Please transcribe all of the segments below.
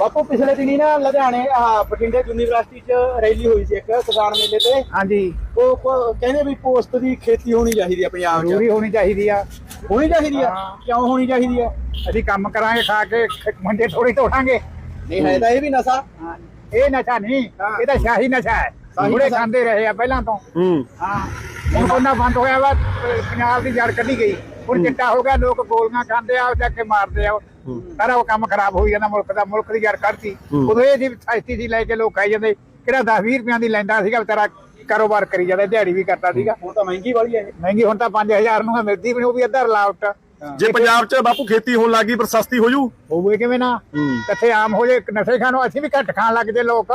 ਬਾਪੂ ਪਿਛਲੇ ਦਿਨੀ ਨਾ ਲੁਧਿਆਣੇ ਆਹ ਬਠਿੰਡੇ ਯੂਨੀਵਰਸਿਟੀ 'ਚ ਰੈਲੀ ਹੋਈ ਸੀ ਇੱਕ ਕਿਸਾਨ ਮੇਲੇ ਤੇ। ਹਾਂਜੀ। ਉਹ ਪ- ਕਹਿੰਦੇ ਵੀ ਪੋਸਟ ਦੀ ਖੇਤੀ ਹੋਣੀ ਚਾਹੀਦੀ ਆ ਪੰਜਾਬ 'ਚ। ਜ਼ਰੂਰੀ ਹੋਣੀ ਚਾਹੀਦੀ ਆ। ਹੋਣੀ ਚਾਹੀਦੀ ਆ? ਹਾਂ। ਕਿਉਂ ਹੋਣੀ ਚਾਹੀਦੀ ਆ? ਅਸੀਂ ਕੰਮ ਕਰਾਂਗੇ ਖਾ ਕੇ ਮੰਜੇ ਥੋੜੀ ਤੋੜਾਂਗੇ। ਨਹੀਂ ਹੈ ਤਾਂ ਇਹ ਵੀ ਨਸ਼ਾ। ਇਹ ਨਸ਼ਾ ਨਹੀਂ ਹਾਂ। ਇਹ ਤਾਂ ਸ਼ਾਹੀ ਨਸ਼ਾ ਹੈ। ਸ਼ਾਹੀ ਬੁੜੇ ਨਸ਼ਾ। ਖਾਂਦੇ ਰਹੇ ਆ ਪਹਿਲਾਂ ਤੋਂ। ਹੂੰ। ਹਾਂ ਹੁਣ ਕੋਨਾ ਬੰਦ ਹੋਇਆ ਵਾ ਪੰਜਾਬ ਦੀ ਜੜ ਕੱਢੀ ਗਈ। ਹੁਣ ਚਿੱਟਾ ਹੋ ਗਿਆ ਲੋਕ ਗੋਲੀਆਂ ਖਾਂਦੇ ਆ ਜਾ ਕੇ ਮਾਰਦੇ ਆ। ਸਾਰਾ ਉਹ ਕੰਮ ਖਰਾਬ ਹੋਈ ਜਾਂਦਾ ਮੁਲਕ ਦਾ ਮੁਲਕ ਦੀ ਕੱਢਤੀ। ਹੂੰ। ਉਦੋਂ ਇਹ ਦੀ ਸਸਤੀ ਦੀ ਲੈ ਕੇ ਲੋਕ ਖਾਈ ਜਾਂਦੇ। ਕਿਹੜਾ 10 20 ਰੁਪਈਆਂ ਦੀ ਲੈਂਦਾ ਸੀਗਾ ਵਿਚਾਰਾ ਕਾਰੋਬਾਰ ਕਰੀ ਜਾਂਦਾ ਦਿਹਾੜੀ ਵੀ ਕਰਦਾ ਸੀਗਾ। ਹੁਣ ਤਾਂ ਮਹਿੰਗੀ ਵਾਲੀ ਹੈ ਇਹ। ਮਹਿੰਗੀ ਹੁਣ ਤਾਂ 5000 ਨੂੰ ਮਿਲਦੀ ਵੀ ਉਹ ਵੀ ਅੱਧਾ ਰਲਾਵਟ। ਜੇ ਪੰਜਾਬ 'ਚ ਬਾਪੂ ਖੇਤੀ ਹੋਣ ਲੱਗੀ ਪਰ ਸਸਤੀ ਹੋ ਜੂ। ਹੋਵੇ ਕਿਵੇਂ ਨਾ। ਕਿੱਥੇ ਆਮ ਹੋ ਜੇ ਨਸ਼ੇ ਖਾਣੋ ਅਸੀਂ ਵੀ ਘੱਟ ਖਾਣ ਲੱਗਦੇ ਲੋਕ।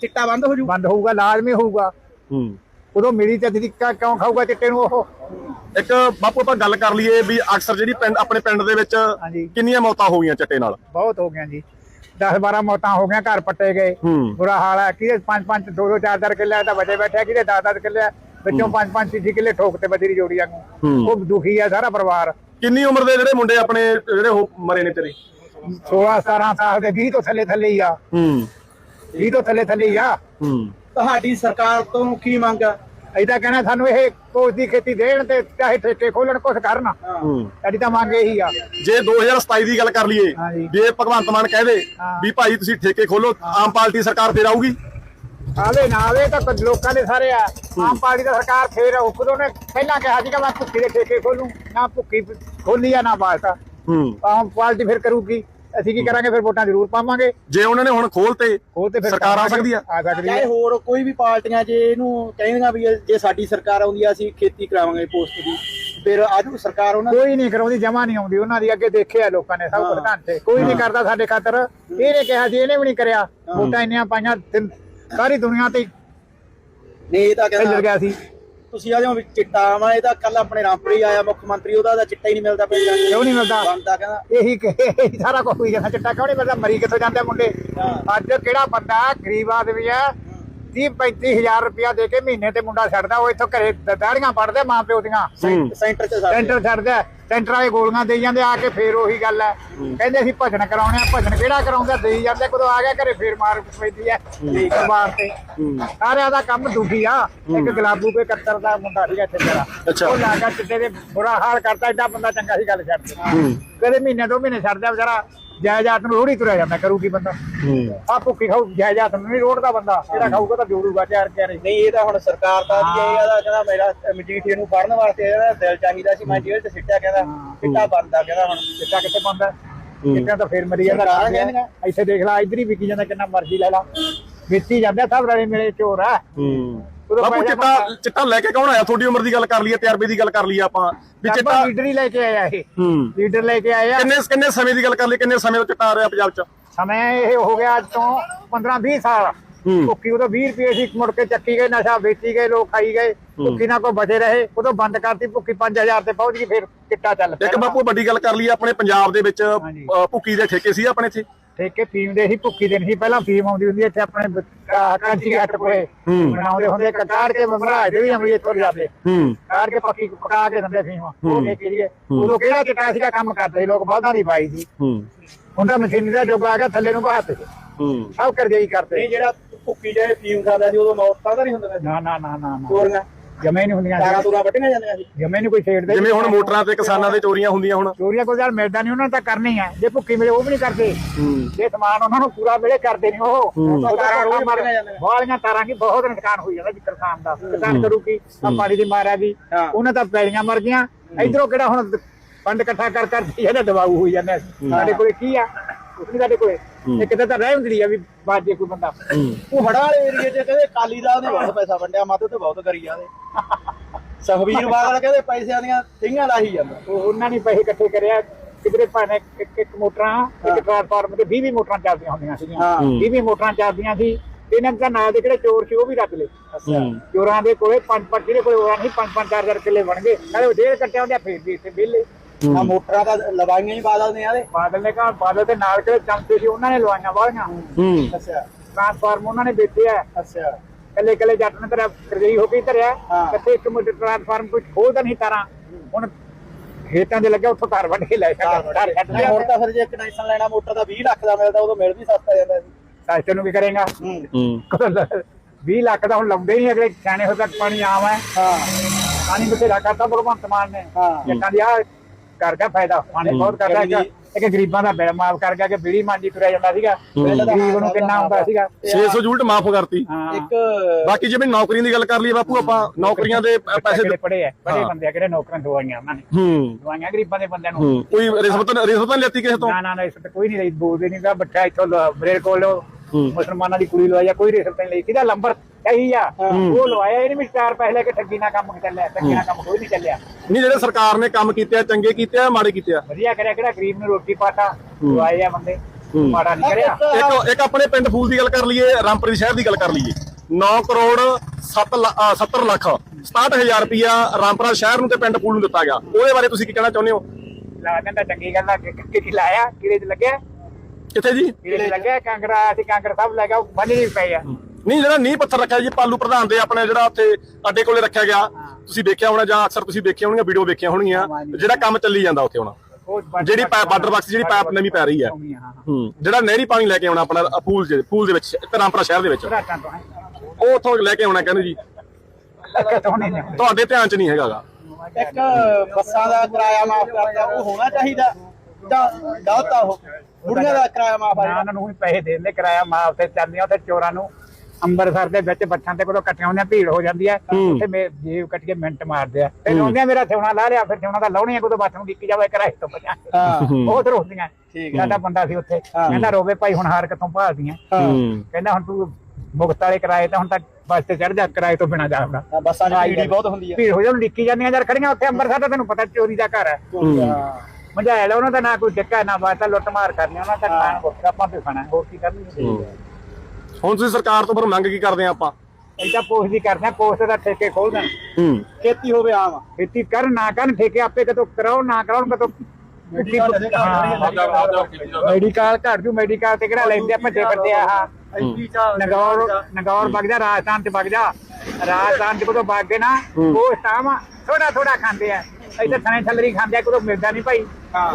ਚਿੱਟਾ ਬੰਦ ਹੋ ਜੂ। ਬੰਦ ਹੋਊਗਾ ਲਾਜ਼ਮੀ ਹੋਊਗਾ। ਹੂੰ। ਉਦੋਂ ਮਿਲੀ ਤੇ ਤਰੀਕਾ ਕਿਉਂ ਖਾਊਗਾ ਚਿੱਟੇ ਨੂੰ ਉਹ? ਇੱਕ ਬਾਪੂ ਆਪਾਂ ਗੱਲ ਕਰ ਲਈਏ ਵੀ ਅਕਸਰ ਜਿਹੜੀ ਪਿੰਡ ਆਪਣੇ ਪਿੰਡ ਦੇ ਵਿੱਚ ਹਾਂਜੀ। ਕਿੰਨੀਆਂ ਮੌਤਾਂ ਹੋ ਗਈਆਂ ਚਿੱਟੇ ਨਾਲ? ਬਹੁਤ ਹੋ ਗਿਆ ਜੀ। 10 12 ਮੌਤਾਂ ਹੋ ਗਈਆਂ ਘਰ ਪੱਟੇ ਗਏ। ਹੂੰ। ਬੁਰਾ ਹਾਲ ਹੈ ਕਿਹਦੇ 5 5 2 2 4 4 ਕਿੱਲੇ ਤਾਂ ਬਚੇ ਬੈਠੇ ਆ, ਕਿਹਦੇ 10 10 ਕਿੱਲੇ ਆ, ਵਿੱਚੋਂ 5 5 6 ਕਿੱਲੇ ਠੋਕ ਤੇ ਬਜਰੀ ਜੋੜੀ ਵਾਂਗੂ। ਹੂੰ। ਉਹ ਦੁਖੀ ਆ ਸਾਰਾ ਪਰਿਵਾਰ। ਕਿੰਨੀ ਉਮਰ ਦੇ ਜਿਹੜੇ ਮੁੰਡੇ ਆਪਣੇ ਜਿਹੜੇ ਉਹ ਮਰੇ ਨੇ ਤੇਰੇ? 16 17 ਸਾਲ ਦੇ 20 ਤੋਂ ਥੱਲੇ ਥੱਲੇ ਹੀ ਆ। ਹੂੰ। 20 ਤੋਂ ਥੱਲੇ ਥੱਲੇ ਹੀ ਆ। ਹੂੰ। ਤੁਹਾਡੀ ਸਰਕਾਰ ਤੋਂ ਕੀ ਮੰਗ ਆ? ਐਦਾਂ ਕਹਿਣਾ ਸਾਨੂੰ ਇਹ ਕੋਸ ਦੀ ਖੇਤੀ ਦੇਣ ਤੇ ਚਾਹੇ ਠੇਕੇ ਖੋਲਣ ਕੁਛ ਕਰਨ। ਸਾਡੀ ਤਾਂ ਮੰਗ ਇਹੀ ਆ। ਜੇ 2027 ਦੀ ਗੱਲ ਕਰ ਲਈਏ। ਜੇ ਭਗਵੰਤ ਮਾਨ ਕਹਦੇ ਹਾਂ। ਵੀ ਭਾਈ ਤੁਸੀਂ ਠੇਕੇ ਖੋਲੋ ਆਮ ਪਾਰਟੀ ਸਰਕਾਰ ਫੇਰ ਆਊਗੀ? ਆਵੇ ਨਾ ਆਵੇ ਤਾਂ ਕੁਝ ਲੋਕਾਂ ਦੇ ਸਾਰੇ ਆ। ਆਮ ਪਾਰਟੀ ਦਾ ਸਰਕਾਰ ਫੇਰ ਉਦੋਂ ਨੇ ਪਹਿਲਾਂ ਕਿਹਾ ਸੀਗਾ ਮੈਂ ਭੁੱਖੀ ਦੇ ਠੇਕੇ ਖੋਲੂ। ਨਾ ਭੁੱਖੀ ਖੋਲੀ ਆ ਨਾ ਬਾਲਤਾ ਹੂੰ। ਆਮ ਪਾਰਟੀ ਫਿਰ ਕਰੂਗੀ। ਅਸੀਂ ਕੀ ਕਰਾਂਗੇ? ਫਿਰ ਵੋਟਾਂ ਜ਼ਰੂਰ ਪਾਵਾਂਗੇ। ਜੇ ਉਹਨਾਂ ਨੇ ਹੁਣ ਖੋਲਤੇ ਉਹ ਤੇ ਫਿਰ ਸਰਕਾਰ ਆ ਸਕਦੀ ਆ। ਆ ਸਕਦੀ ਚਾਹੇ ਹੋਰ ਕੋਈ ਵੀ ਪਾਰਟੀਆਂ ਜੇ ਇਹਨੂੰ ਕਹਿੰਦੀਆਂ ਵੀ ਇਹ- ਜੇ ਸਾਡੀ ਸਰਕਾਰ ਆਉਂਦੀ ਆ ਅਸੀਂ ਖੇਤੀ ਕਰਾਵਾਂਗੇ ਪੋਸਟ ਦੀ। ਫਿਰ ਆਜੂ ਸਰਕਾਰ ਉਹਨਾਂ ਕੋਈ ਨਹੀਂ ਕਰਾਉਂਦੀ ਜਮਾ ਨਹੀਂ ਆਉਂਦੀ। ਉਹਨਾਂ ਦੀ ਅੱਗੇ ਦੇਖਿਆ ਲੋਕਾਂ ਨੇ ਸਭ ਕੁਝ ਹਾਂ। ਘੰਟੇ ਕੋਈ ਨਹੀਂ ਕਰਦਾ ਸਾਡੇ ਖਾਤਰ। ਇਹਨੇ ਕਿਹਾ ਸੀ ਇਹਨੇ ਵੀ ਨਹੀਂ ਕਰਿਆ। ਵੋਟਾਂ ਇੰਨੀਆਂ ਪਾਈਆਂ ਤਿੰਨ- ਸਾਰੀ ਦੁਨੀਆ ਤੇ ਨੇ ਇਹ ਤਾਂ ਕਹਿੰਦਾ ਗਿਆ ਸੀ। ਤੁਸੀਂ ਆ ਜਾਓ ਵੀ ਚਿੱਟਾ ਵਾ ਇਹ ਤਾਂ ਕੱਲ ਆਪਣੇ ਰਾਮਪੁਰੀ ਆਇਆ ਮੁੱਖ ਮੰਤਰੀ ਉਹਦਾ ਤਾਂ ਚਿੱਟਾ ਹੀ ਨਹੀਂ ਮਿਲਦਾ ਪਿਆ ਕਿਉਂ ਨਹੀਂ ਮਿਲਦਾ? ਬੰਦਾ ਕਹਿੰਦਾ ਇਹੀ ਇਹੀ ਸਾਰਾ ਕੁਝ ਹੋਈ ਜਾਂਦਾ ਚਿੱਟਾ ਕਿਉਂ ਨਹੀਂ ਮਿਲਦਾ? ਮਰੀ ਕਿੱਥੋਂ ਜਾਂਦੇ ਮੁੰਡੇ? ਹਾਂ। ਅੱਜ ਕਿਹੜਾ ਬੰਦਾ ਗਰੀਬ ਆਦਮੀ ਆ 30 35000 ਰੁਪਇਆ ਦੇ ਕੇ ਮਹੀਨੇ ਤੇ ਮੁੰਡਾ ਛੱਡਦਾ ਉਹ ਇੱਥੋਂ ਘਰੇ ਦ- ਦਾੜੀਆਂ ਪੜਦੇ ਮਾਂ ਪਿਓ ਦੀਆਂ। ਹੂੰ। ਸੈਂਟਰ 'ਚ ਸਾਡੇ ਸੈਂਟਰ ਛੱਡਦਾ ਸੈਂਟਰ ਵਾਲੇ ਗੋਲੀਆਂ ਦੇਈ ਜਾਂਦੇ ਆ ਕੇ ਫੇਰ ਉਹੀ ਗੱਲ ਹੈ। ਕਹਿੰਦੇ ਅਸੀਂ ਭਜਨ ਕਰਾਉਣੇ ਆ ਭਜਨ ਕਿਹੜਾ ਕਰਾਉਂਦਾ ਦੇਈ ਜਾਂਦੇ ਕਦੋਂ ਆ ਗਿਆ ਘਰੇ ਫੇਰ ਮਾਰ ਪੈਂਦੀ ਹੈ ਪਰਿਵਾਰ ਤੇ। ਸਾਰਿਆਂ ਦਾ ਕੰਮ ਦੁਖੀ ਆ ਇੱਕ ਗਲਾਬੂ ਕੇ ਕੱਤਰ ਦਾ ਮੁੰਡਾ ਸੀਗਾ ਅੱਛਾ। ਉਹ ਲਾਗਾ ਚਿੱਟੇ ਦੇ ਬੁਰਾ ਹਾਲ ਕਰਤਾ ਐਡਾ ਬੰਦਾ ਚੰਗਾ ਸੀ ਗੱਲ ਛੱਡ ਦੇ। ਹੂੰ। ਕਦੇ ਮਹੀਨੇ ਦੋ ਮਹੀਨੇ ਛੱਡਦਾ ਵਿਚਾਰਾ ਜਾਇਦਾਦ ਨੂੰ ਰੋੜੀ ਤੁਰਿਆ ਜਾਂਦਾ ਕਰੂ ਕੀ ਬੰਦਾ? ਹੂੰ। ਆ ਭੁੱਖੀ ਖਾਊ ਜਾਇਦਾਦ ਨੂੰ ਨਹੀਂ ਰੋੜਦਾ ਬੰਦਾ ਜਿਹੜਾ ਖਾਊਗਾ ਤਾਂ ਜੋੜੂਗਾ ਚਾਰ ਚਾਰੇ ਨਹੀਂ ਇਹ ਤਾਂ ਹੁਣ ਸਰਕਾਰ ਦਾ ਵੀ ਇਹ ਇਹਦਾ ਕਹਿੰਦਾ ਮੇਰਾ ਮਜੀਠੀਏ ਨੂੰ ਫੜਨ ਵਾਸਤੇ ਇਹਦਾ ਦਿਲ ਚਾਹੀਦਾ ਸੀ ਮੈਂ ਜੇਲ੍ਹ 'ਚ ਸਿੱਟਿਆ ਕਹਿੰਦਾ ਚਿੱਟਾ ਬੰਦਾ ਕਹਿੰਦਾ ਹੁਣ। ਚਿੱਟਾ ਕਿੱਥੇ ਬੰਦਾ ਚਿੱਟਾ ਤਾਂ ਫੇਰ ਮਰੀ ਜਾਂਦਾ ਕਹਿੰਦੀਆਂ। ਇੱਥੇ ਦੇਖ ਲੈ ਇੱਧਰ ਹੀ ਵਿਕੀ ਜਾਂਦਾ ਕਿੰਨਾ ਮਰਜ਼ੀ ਲੈ ਲਾ। ਵੇਚੀ ਜਾਂਦੇ ਸਭ ਰਲੇ ਮਿਲੇ ਚੋਰ ਆ। ਬਾਪੂ ਚਿੱਟਾ ਚਿੱਟਾ ਲੈ ਕੇ ਕੌਣ ਆਇਆ? ਤੁਹਾਡੀ ਉਮਰ ਦੀ ਗੱਲ ਕਰ ਲਈਏ ਤਜਰਬੇ ਦੀ ਗੱਲ ਕਰ ਲਈਏ ਆਪਾਂ। ਵੀ ਚਿੱਟਾ ਲੀਡਰ ਹੀ ਲੈ ਕੇ ਆਇਆ ਇਹ। ਲੀਡਰ ਲੈ ਕੇ ਆਇਆ। ਕਿੰਨੇ ਕਿੰਨੇ ਸਮੇਂ ਦੀ ਗੱਲ ਕਰ ਲਈ ਕਿੰਨੇ ਸਮੇਂ ਤੋਂ ਚਿੱਟਾ ਆ ਰਿਹਾ ਪੰਜਾਬ 'ਚ? ਸਮੇਂ ਇਹ ਹੋ ਗਿਆ ਅੱਜ ਤੋਂ 15 20 ਸਾਲ। ਭੁੱਕੀ ਉਦੋਂ 20 ਰੁਪਏ ਸੀ ਮੁੜ ਕੇ ਚੱਕੀ ਗਏ ਨਸ਼ਾ ਵੇਚੀ ਗਏ ਲੋਕ ਖਾਈ ਗਏ। ਭੁੱਕੀ ਨਾ ਕੋਈ ਬਚੇ ਰਹੇ ਉਦੋਂ ਬੰਦ ਕਰਤੀ ਭੁੱਕੀ 5000 ਤੇ ਪਹੁੰਚ ਗਈ ਫਿਰ ਚਿੱਟਾ ਚੱਲ ਇੱਕ ਬਾਪੂ ਵੱਡੀ ਗੱਲ ਕਰ ਲਈਏ ਆਪਣੇ ਪੰਜਾਬ ਦੇ ਵਿੱਚ ਭੁੱਕੀ ਦੇ ਠੇਕੇ ਸੀ ਆਪਣੇ ਇੱਥੇ? ਠੇਕੇ ਪੀਂਦੇ ਸੀ ਭੁੱਕੀ ਦੇ ਨਹੀਂ ਸੀ ਪਹਿਲਾਂ ਫੀਮ ਆਉਂਦੀ ਹੁੰਦੀ ਇੱਥੇ ਆਪਣੇ ਕਾਂਚੀ ਘੱਟ ਕੋਲੇ ਹੂੰ। ਬਣਾਉਂਦੇ ਹੁੰਦੇ ਕਕਾਰ ਕੇ ਮਮਰਾ ਦੇ ਵੀ ਅਮਰੀ ਇੱਥੋਂ ਜਾਂਦੇ ਹੂੰ। ਕਾਰ ਕੇ ਪੱਕੀ ਪਕਾ ਕੇ ਦਿੰਦੇ ਫੀਮ ਉਹ ਠੇਕੇ ਲਈ ਉਦੋਂ ਕਿਹੜਾ ਚਿੱਟਾ ਸੀਗਾ ਕੰਮ ਕਰਦੇ ਸੀ ਲੋਕ ਬਲਦਾਂ ਦੀ ਪਾਈ ਸੀ। ਹੂੰ। ਹੁਣ ਤਾਂ ਮਸ਼ੀਨਰੀ ਦਾ ਜੁਗ ਆ ਗਿਆ ਥੱਲੇ ਨੂੰ ਬਹਾਤੇ। ਹੂੰ। ਸਭ ਕਰ ਜਾਈ ਕਰਦੇ। ਨਹੀਂ ਜਿਹੜਾ ਭੁੱਕੀ ਜਿਹੜੇ ਫੀਮ ਖਾਂਦਾ ਸੀ ਉਦੋਂ ਮੌਤਾਂ ਤਾਂ ਨਹੀਂ ਹੁੰਦੀਆਂ ਸੀ। ਨਾ ਨਾ ਨਾ ਨਾ ਨਾ। ਚੋਰੀਆਂ ਜਮੇ ਨਹੀਂ ਹੁੰਦੀਆਂ ਤਾਰਾਂ ਤੂਰਾਂ ਵੱਟੀਆਂ ਜਾਂਦੀਆਂ ਸੀ ਜਮੇ ਨਹੀਂ ਕੋਈ ਛੇੜਦੇ ਜਿਵੇਂ ਹੁਣ ਮੋਟਰਾਂ ਤੇ ਕਿਸਾਨਾਂ ਦੇ ਚੋਰੀਆਂ ਹੁੰਦੀਆਂ ਹੁਣ। ਚੋਰੀਆਂ ਕੋਈ ਯਾਰ ਮਿਲਦਾ ਨਹੀਂ ਉਹਨਾਂ ਨੂੰ ਤਾਂ ਕਰਨੀ ਹੈ ਜੇ ਭੁੱਕੀ ਮਿਲੇ ਉਹ ਵੀ ਨਹੀਂ ਕਰਦੇ। ਜੇ ਸਮਾਨ ਉਹਨਾਂ ਨੂੰ ਪੂਰਾ ਮਿਲੇ ਕਰਦੇ ਨਹੀਂ ਉਹ। ਤਾਰਾਂ ਰੋਜ਼ ਵੱਢੀਆਂ ਜਾਂਦੀਆਂ। ਬਾਲੀਆਂ ਤਾਰਾਂ ਕੀ ਬਹੁਤ ਨੁਕਸਾਨ ਹੋਈ ਜਾਂਦਾ ਜੀ ਕਿਸਾਨ ਦਾ। ਕਿਸਾਨ ਕਰੂ ਕੀ? ਆ ਪਾਣੀ ਦੀ ਮਾਰ ਆ ਗਈ। ਹਾਂ। ਉਹਨਾਂ ਤਾਂ ਪੈੜੀਆਂ ਮਰ ਗਈਆਂ। ਇਧਰੋਂ ਕਿਹੜਾ ਹੁਣ ਫੰਡ ਇਕੱਠਾ ਕਰ ਕਰ ਇਹਦਾ ਦਬਾਊ ਹੋਈ ਜਾਂਦਾ। ਸਾਡੇ ਕੋਲੇ ਕੀ ਆ? ਕੁਛ ਨੀ ਸਾਡੇ ਕੋਲੇ। ਕਿਤੇ ਤਾਂ ਰਹਿ ਹੁੰਦੀ ਆ ਵੀ ਬਾਅਦ ਜੇ ਕੋਈ ਬੰਦਾ। ਉਹ ਹੜਾ ਵਾਲੇ ਏਰੀਏ 'ਚ ਕਹਿੰਦੇ ਕਾਲੀ ਦਾ ਉਹਨੇ ਬਹੁਤ ਪੈਸਾ ਵੰਡਿਆ ਮਾਤੇ ਤੇ ਬਹੁਤ ਕਰੀ ਜਾਦੇ ਸਖਵੀਰ ਬਾਦਲ ਕਹਿੰਦੇ ਪੈਸਿਆਂ ਦੀਆਂ ਸਿੰਘਾਂ ਲਾਹੀ ਜਾਂਦਾ। ਉਹ ਉਹਨਾਂ ਨੇ ਪੈਸੇ ਇਕੱਠੇ ਕਰਿਆ। ਕਿਧਰੇ ਭਾਣੇ ਇੱਕ ਇੱਕ ਮੋਟਰਾਂ ਇੱਕ ਟ੍ਰਾਂਸਫਾਰਮਰ ਤੇ 20 20 ਮੋਟਰਾਂ ਚੱਲਦੀਆਂ ਹੁੰਦੀਆਂ ਸੀਗੀਆਂ। ਹਾਂ। 20 20 ਮੋਟਰਾਂ ਚੱਲਦੀਆਂ ਸੀ। ਇਹਨਾਂ ਦਾ ਨਾਲ ਦੇ ਜਿਹੜੇ ਚੋਰ ਸੀ ਉਹ ਵੀ ਰੱਖ ਲਏ। ਚੋਰਾਂ ਦੇ ਕੋਲੇ ਪੰਜ ਪੰਜ ਜਿਹੜੇ ਕੋਲੇ ਹੋਰਾਂ ਨਹੀਂ ਪੰਜ ਪੰਜ ਚਾਰ ਚਾਰ ਕਿੱਲੇ ਬਣ ਗਏ। ਨਾਲੇ ਉਹ ਡੇਢ ਕੱਟਿਆ ਹੁੰਦੇ ਫੇਰ ਵੀ ਇੱਥੇ ਵਿਹਲੇ। ਆ ਮੋਟਰਾਂ ਤਾਂ ਲਵਾਈਆਂ ਹੀ ਬਾਦਲ ਨੇ ਆਦੇ ਬਾਦਲ ਨੇ ਕਹਾ ਬਾਦਲ ਦੇ ਨਾਲ ਕਿਹੜੇ ਚਮਚੇ ਸੀ ਉਹਨਾਂ ਨੇ ਲਵਾਈਆਂ ਵਾਲੀਆਂ ਹੂੰ। ਅੱਛਾ। ਟ੍ਰਾਂਸਫਾਰਮ ਉਹਨਾਂ ਨੇ ਵੇਚਿਆ। ਅੱਛਾ। ਕੱਲੇ ਕੱਲੇ ਜੱਟ ਨੇ ਤੇਰਾ ਕਰਜਈ ਹੋ ਕੇ ਹੀ ਧਰਿਆ। ਕਿੱਥੇ ਇੱਕ ਮੋਟਰ ਟ੍ਰਾਂਸਫਾਰਮ ਕੁਝ ਖੋਲਦਾ ਨਹੀਂ ਤਾਰਾਂ। ਹੁਣ ਖੇਤਾਂ 'ਚ ਲੱਗਿਆ ਉੱਥੋਂ ਘਰ ਵੱਢ ਲੈ ਛੱਡ ਹੁਣ ਤਾਂ ਫਿਰ ਜੇ ਕਨੈਕਸ਼ਨ ਲੈਣਾ ਮੋਟਰ ਦਾ 20 ਲੱਖ ਦਾ ਮਿਲਦਾ ਉਦੋਂ ਮਿਲ ਵੀ ਸਸਤਾ ਜਾਂਦਾ ਸੀ। ਸਾਈਸਟ ਨੂੰ ਵੀ ਕਰੇਗਾ? ਹੂੰ। ਹੂੰ। 20 ਲੱਖ ਦਾ ਹੁਣ ਲਾਉਂਦੇ ਨਹੀਂ ਅਗਲੇ ਸਿਆਣੇ ਹੋ ਤੱਕ ਪਾਣੀ ਆਮ ਹੈ। ਪਾਣੀ ਬਥੇਰਾ ਕਰਤਾ ਭਗਵੰਤ ਮਾਨ ਨੇ। ਹਾਂ। ਜੱਟਾਂ ਦੀ ਆ ਕਰ ਗਿਆ ਫਾਇਦਾ। ਪਾਣੀ ਬਹੁਤ ਕਰਦਾ ਇੱਕ ਇੱਕ ਗਰੀਬਾਂ ਦਾ ਬਿੱਲ ਮਾਫ ਕਰ ਗਿਆ ਕਿ ਬੀੜੀ ਮਾਂਜੀ ਤੁਰਿਆ ਜਾਂਦਾ ਸੀਗਾ। ਗਰੀਬ ਨੂੰ ਕਿੰਨਾ ਆਉਂਦਾ ਸੀਗਾ। 600 ਯੂਨਿਟ ਮਾਫ ਕਰਤੀ। ਇੱਕ ਬਾਕੀ ਜਿਵੇਂ ਨੌਕਰੀਆਂ ਦੀ ਗੱਲ ਕਰ ਲਈਏ ਬਾਪੂ ਆਪਾਂ ਨੌਕਰੀਆਂ ਦੇ ਪੈਸੇ ਪੜੇ ਆ? ਬੜੇ। ਬੰਦੇ ਆ ਕਿਹੜੇ ਨੌਕਰਾਂ ਦਵਾਈਆਂ ਉਹਨਾਂ ਨੇ। ਹੂੰ। ਦਵਾਈਆਂ ਗਰੀਬਾਂ ਦੇ ਬੰਦਿਆਂ ਨੂੰ। ਹੂੰ। ਕੋਈ ਰਿਸ਼ਵਤ ਰਿਸ਼ਵਤ ਨਹੀਂ ਲੈਤੀ ਕਿਸੇ ਤੋਂ? ਨਾ ਨਾ ਨਾ ਇਸ ਤੇ ਕੋਈ ਨਹੀਂ ਲਈ ਬੋਲਦੇ ਨਹੀਂ ਦਾ ਬੱਚਾ ਇੱਥੋਂ ਬਰੇਲ ਕੋਲ। ਮੁਸਲਮਾਨਾਂ ਦੀ ਕੁੜੀ ਲਵਾਇਆ ਕੋਈ ਰਿਸ਼ਵਤ ਨਹੀਂ ਲਈ। ਸਿੱਧਾ ਲੰਬਰ? ਕਹੀ ਆ। ਉਹ ਲਵਾਇਆ ਇਹਨੇ ਵੀ ਚਾਰ ਪੈਸੇ ਲੈ ਕੇ ਠੱਗੀ ਨਾਲ ਕੰਮ ਚੱਲਿਆ ਠੱਗੀ ਨਾਲ ਕੰਮ ਕੋਈ ਨਹੀਂ ਚੱਲਿਆ। ਨਹੀਂ ਜਿਹੜੇ ਸਰਕਾਰ ਨੇ ਕੰਮ ਕੀਤੇ ਆ ਚੰਗੇ ਕੀਤੇ ਆ ਮਾੜੇ ਕੀਤੇ ਆ? ਵਧੀਆ ਕਰਿਆ ਕਿਹੜਾ ਗਰੀਬ ਨੂੰ ਰੋਟੀ ਪਾਤਾ ਲਵਾਏ ਆ ਬੰਦੇ। ਮਾੜਾ ਨਹੀਂ ਕਰਿਆ। ਇੱਕ ਇੱਕ ਆਪਣੇ ਪਿੰਡ ਫੂਲ ਦੀ ਗੱਲ ਕਰ ਲਈਏ ਰਾਮਪੁਰੀ ਸ਼ਹਿਰ ਦੀ ਗੱਲ ਕਰ ਲਈਏ। 9 ਕਰੋੜ 7 70 ਲੱਖ 67000 ਰੁਪਇਆ ਰਾਮਪੁਰਾ ਸ਼ਹਿਰ ਨੂੰ ਤੇ ਪਿੰਡ ਫੂਲ ਨੂੰ ਦਿੱਤਾ ਗਿਆ। ਉਹਦੇ ਬਾਰੇ ਤੁਸੀਂ ਕੀ ਕਹਿਣਾ ਚਾਹੁੰਦੇ ਹੋ? ਲਾ ਦਿੰਦਾ ਚੰਗੀ ਗੱਲ ਆ ਕਿ ਕਿ- ਕਿ ਲਾਇਆ ਕਿਲੇ ਚ ਲੱਗਿਆ? ਕਿੱਥੇ ਜੀ? ਕਿਲੇ ਚ ਲੱਗਿਆ? ਕਾਂਗਰਾ ਅਸੀਂ ਕਾਂਗਰ ਸਾਹਿਬ ਲੈ ਗਿਆ ਬੰਦੇ ਨਹੀਂ ਪਏ ਆ। ਨਹੀਂ ਜਿਹੜਾ ਨੀਂਹ ਪੱਥਰ ਰੱਖਿਆ ਜੀ ਪਾਲੂ ਪ੍ਰਧਾਨ ਦੇ ਆਪਣੇ ਜਿਹੜਾ ਉੱਥੇ ਅੱਡੇ ਕੋਲੇ ਰੱਖਿਆ ਗਿਆ। ਤੁਸੀਂ ਦੇਖਿਆ ਹੋਣਾ ਜਾਂ ਅਕਸਰ ਤੁਸੀਂ ਦੇਖਿਆ ਹੋਣੀਆਂ ਵੀਡੀਓ ਵੇਖੀਆਂ ਹੋਣਗੀਆਂ। ਜਿਹੜਾ ਕੰਮ ਚੱਲੀ ਜਾਂਦਾ ਉੱਥੇ ਹੁਣ। ਜਿਹੜੀ ਬਾਰਡਰ ਬਾਕਸ ਜਿਹੜੀ ਪਾਈਪ ਨਵੀਂ ਪੈ ਰਹੀ ਹੈ। ਹਾਂ ਜਿਹੜਾ ਨਹਿਰੀ ਪਾਣੀ ਲੈ ਕੇ ਆਉਣਾ ਆਪਣਾ ਫੂਲ ਦੇ ਫੂਲ ਦੇ ਵਿੱਚ ਰਾਮਪੁਰਾ ਸ਼ਹਿਰ ਦੇ ਵਿੱਚ। ਉਹ ਉੱਥੋਂ ਲੈ ਕੇ ਆਉਣਾ ਕਹਿੰਦੇ ਜੀ। ਤੁਹਾਡੇ ਧਿਆਨ 'ਚ ਨਹੀਂ ਹੈਗਾਗਾ ਇੱਕ ਬੱਸਾਂ ਦਾ ਕਿਰਾਇਆ ਮਾਫ ਕਰਦਾ ਉਹ ਹੋਣਾ ਚਾਹੀਦਾ। ਆ ਉਹ। ਬੁੜੀਆਂ ਦਾ ਕਿਰਾਇਆ ਮਾਫ ਆ ਨਾ ਉਹਨਾਂ ਨੂੰ ਪੈਸੇ ਦੇ ਦਿੰਦੇ ਕਿਰਾਇਆ ਮਾਫ ਤੇ ਚੱਲਦੀਆਂ ਉੱਥੇ ਚੋਰਾਂ ਨੂੰ। ਅੰਮ੍ਰਿਤਸਰ ਦੇ ਵਿੱਚ ਬੱਚਾਂ ਤੇ ਕੋਲੋਂ ਇਕੱਠੀਆਂ ਹੁੰਦੀਆਂ ਭੀੜ ਹੋ ਜਾਂਦੀ ਹੈ। ਉੱਥੇ ਮੇ ਜੇਬ ਕੱਟ ਕੇ ਮਿੰਟ ਮਾਰਦੇ ਆ। ਫਿਰ ਆਉਂਦੇ ਮੇਰਾ ਸਿਉਣਾ ਲਾ ਲਿਆ ਫਿਰ ਸਿਉਣਾ ਤਾਂ ਲਾਉਣੀ ਆ ਕੋਦੋਂ ਬਾਥ ਨੂੰ ਡਿੱਕੀ ਜਾਵੇ ਕਿਰਾਏ ਤੋਂ ਬਚਾ ਹਾਂ। ਉਹ ਤੇ ਰੋਂਦੀਆਂ ਠੀਕ ਹੈ। ਸਾਡਾ ਬੰਦਾ ਸੀ ਉੱਥੇ। ਕਹਿੰਦਾ ਰੋਵੇ ਭਾਈ ਹੁਣ ਹਾਰ ਕਿੱਥੋਂ ਭਾਲਦੀਆਂ? ਹੂੰ। ਕਹਿੰਦਾ ਹੁਣ ਤੂੰ ਮੁਕਤ ਵਾਲੇ ਕਿਰਾਏ ਤਾਂ ਹੁਣ ਤਾਂ ਬੱਸ ਤੇ ਚੜ ਜਾ ਕਿਰਾਏ ਤੋਂ ਬਿਨਾ ਹਾਂ, ਬੱਸਾਂ 'ਚ ਭੀੜੀ ਬਹੁਤ ਹੁੰਦੀ ਆ। ਭੀੜ ਹੋ ਜਾਂਦੀ ਡਿੱਕੀ ਜਾਂਦੀਆਂ ਯਾਰ ਖੜੀਆਂ ਉੱਥੇ ਅੰਮ੍ਰਿਤਸਰ ਦਾ ਤੈਨੂੰ ਪਤਾ ਚੋਰੀ ਦਾ ਘਰ ਹੈ। ਹਾਂ ਮਝਾਇਲ ਉਹਨਾਂ ਦਾ ਨਾ ਕੋਈ ਡੱਕਾ ਨਾ ਬਾਤਾ ਲੁੱਟ ਮਾਰ ਕਰਨੀ ਉਹਨਾਂ ਦਾ ਖਾਣ ਬੋਕਾ ਆਪਾਂ ਤੇ ਖਾਣਾ ਹੋਰ ਕੀ ਕਰਨੀ? ਹੁਣ ਤੁਸੀਂ ਸਰਕਾਰ ਤੋਂ ਫਿਰ ਮੰਗ ਕੀ ਕਰਦੇ ਆ ਆਪਾਂ? ਐਡਾ ਪੋਸਟ ਦੀ ਕਰਦੇ ਆ ਪੋਸਟ ਦਾ ਠੇਕੇ ਖੋਲ ਦੇਣ ਹੂੰ। ਖੇਤੀ ਹੋਵੇ ਆਮ। ਖੇਤੀ ਕਰਨ ਨਾ ਕਰਨ ਠੇਕੇ ਆਪੇ ਕਦੋਂ ਕਰਾਓ ਨਾ ਕਰਾਉਣ ਕਦੋਂ ਮੈਡੀਕਲ ਘਰ ਜੂ ਮੈਡੀਕਲ ਤੇ ਕਿਹੜਾ ਲੈਂਦੇ ਆ ਭੱਜੇ ਫਿਰਦੇ ਆ ਨਗੌਰ ਨਗੌਰ ਵਗ ਜਾ ਰਾਜਸਥਾਨ ਤੇ ਵਗ ਜਾ। ਰਾਜਸਥਾਨ ਚ ਕਦੋਂ ਵਗ ਗਏ ਨਾ ਉਹ ਸਾਮ ਥੋੜਾ ਥੋੜਾ ਖਾਂਦੇ ਆ। ਇੱਥੇ ਥਣੇ ਥੱਲਰੀ ਖਾਂਦੇ ਕਦੋਂ ਮਿਲਦਾ ਨਹੀਂ ਭਾਈ।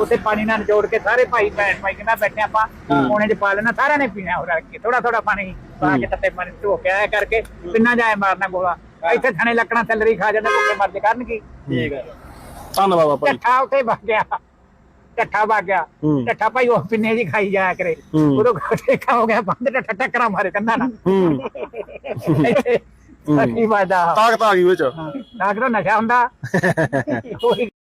ਉੱਥੇ ਪਾਣੀ ਨਾਲ ਨਿਚੋੜ ਕੇ ਸਾਰੇ ਭਾਈ ਭੈਣ ਭਾਈ ਕਹਿੰਦਾ ਬੈਠੇ ਆਪਾਂ ਕੋਨੇ ਚ ਪਾ ਲੈਣਾ ਸਾਰਿਆਂ ਨੇ ਪੀਣਾ ਹੋ ਕੇ ਥੋੜਾ ਥੋੜਾ ਪਾਣੀ ਪਾ ਕੇ ਤੱਤੇ ਪਾਣੀ ਧੋ ਕੇ ਆਇਆ ਕਰਕੇ ਪਿੰਨਾ ਜਾਏ ਮਾਰਨਾ ਗੋਲਾ। ਇੱਥੇ ਥਣੇ ਲੱਕੜਾਂ ਥੱਲਰੀ ਖਾ ਜਾਂਦੇ ਭੁੱਖੇ ਮਰਦੇ ਕਰਨ ਕੀ ਠੀਕ ਹੈ ਧੰਨਵਾਦ ਬਾਬਾ ਜੀ। ਢੱਠਾ ਉੱਥੇ ਵਗ ਗਿਆ ਢੱਠਾ ਵਗ ਗਿਆ। ਢੱਠਾ ਭਾਈ ਉਹ ਪਿੰਨੇ ਜੀ ਖਾਈ ਜਾਇਆ ਕਰੇ। ਉਦੋਂ ਠੇਕਾ ਹੋ ਗਿਆ ਬੰਦ ਢੱਠਾ ਟੱਕਰਾ ਮਾਰੇ ਹੂੰ। ਇੱਥੇ ਕੀ ਵਾਦਾ ਤਾਕਤ ਆ ਗਈ ਉਹ ਚ ਨਾ ਕਿਹੜਾ ਨਸ਼ਾ ਹੁੰਦਾ। ਉਹੀ